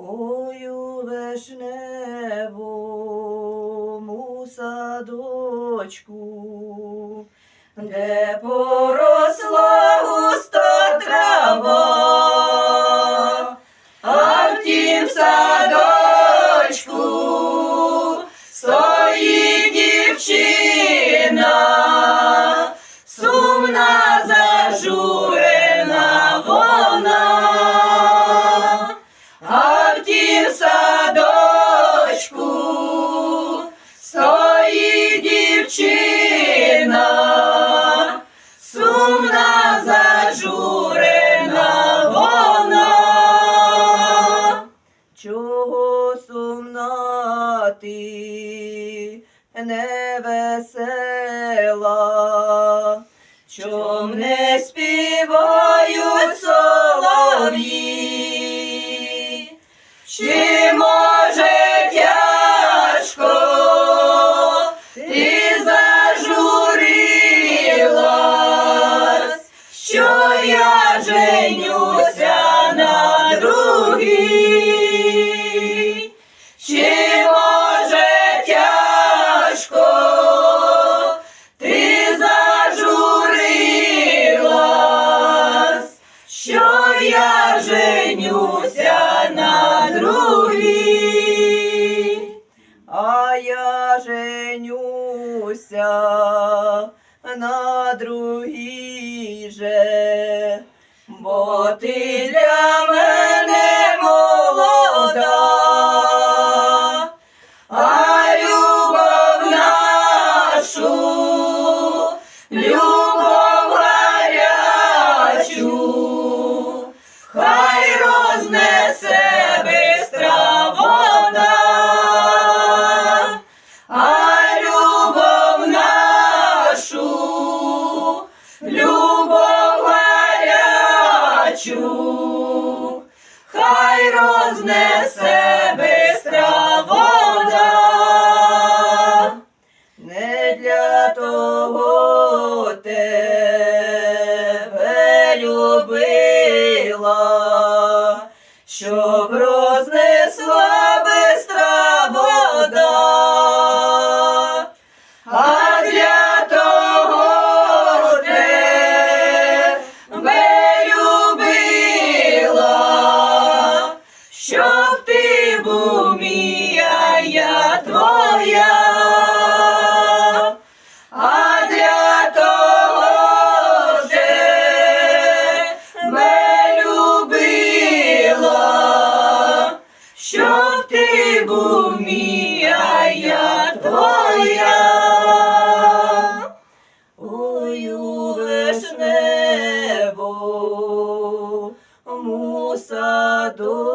Ой, у вишневому садочку, де поросла густа трава, невесела? Чом не співають я женюся на другій, а я женюся на другій же, бо ти рознесе бистра вода, а любов нашу, любов гарячу, хай рознесе щоб рознесла бистра щоб ти був мій, а я твоя. Ой, у муса садочку